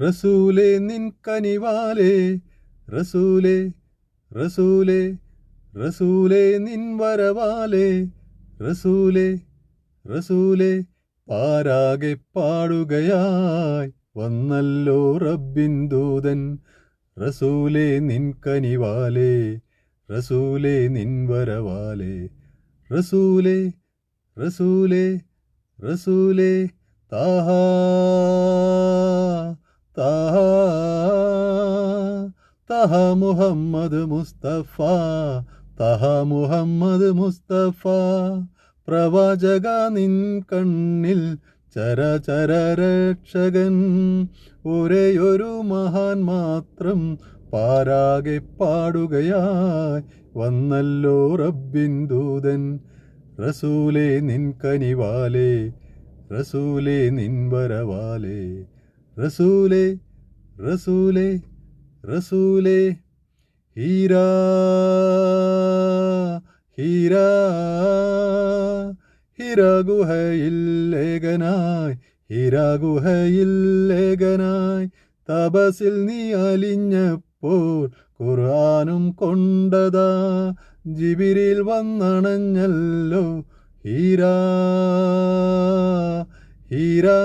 റസൂലേ നിൻ കനിവാലേ റസൂലെ റസൂലെ റസൂലെ നിൻ വരവാലേ റസൂലെ റസൂലെ പാരാകെ പാടുകയായി വന്നല്ലോ റബ്ബിൻ ദൂതൻ. റസൂലെ നിൻ കനിവാലേ റസൂലെ നിൻ വരവാലേ റസൂലെ റസൂലെ റസൂലെ താഹാ താഹാ മുഹമ്മദ് മുസ്തഫ തഹ മുഹമ്മദ് മുസ്തഫ. പ്രവാചക നിൻ കണ്ണിൽ ചരചര രക്ഷകൻ. ഒരേയൊരു മഹാൻ മാത്രം പാരാകെ പാടുകയായി വന്നല്ലോ റബ്ബിൻ ദൂതൻ. റസൂലേ നിൻ കനിവാലേ റസൂലേ നിൻ വരവാലേ. റസൂലേ റസൂലേ റസൂലേ. ഹീര ഹീര. ഹീര ഗുഹയിൽ ലേഖനായി ഹീര ഗുഹയിൽ ലേഖനായി തപസിൽ നീ അലിഞ്ഞപ്പോൾ ഖുർആാനും കൊണ്ടതാ. ജിബിരിൽ വന്നണഞ്ഞല്ലോ ഹീരാ ഹീരാ.